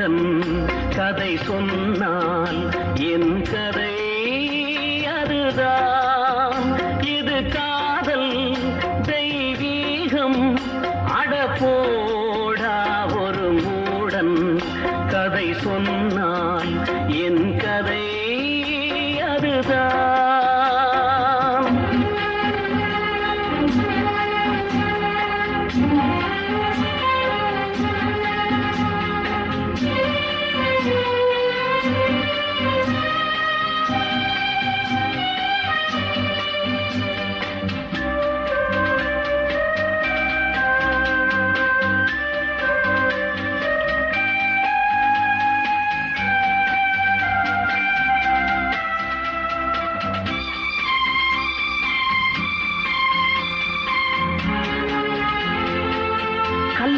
ஒரு கதை சொன்னால் என் கதை அதுதான். இது கா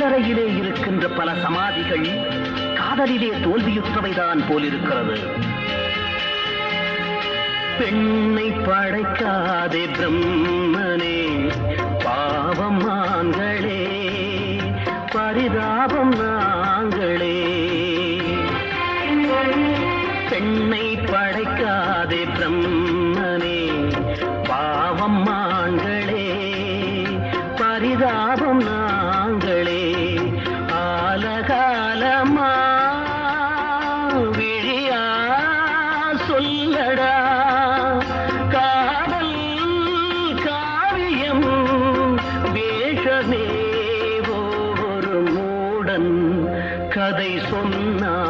கல்லறையிலே இருக்கின்ற பல சமாதிகள் காதலிலே தோல்வியுற்றவைதான் போலிருக்கிறது. பெண்ணை படைக்காதே பிரம்மனே பாவம் நாங்களே பரிதாபம் நாங்களே. பெண்ணை படைக்காதே பிரம்மனே பாவம் மாங்களே பரிதாபம் நாங்களே. சொல்லடா. காதல் காவியம் வேஷமே ஒரு மூடன் கதை சொன்னால்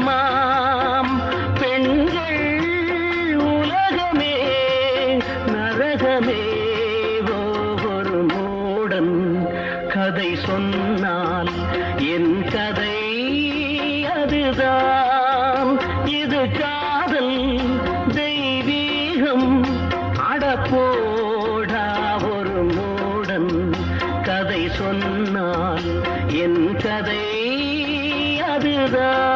நரகமாம் பெண்கள் உலகமே நரகமே ஓ, ஒரு மூடன் கதை சொன்னால் என் கதை அதுதான். இது காதல் தெய்வீகம் அடப்போடா ஒரு மூடன் கதை சொன்னால் என் கதை அதுதான்.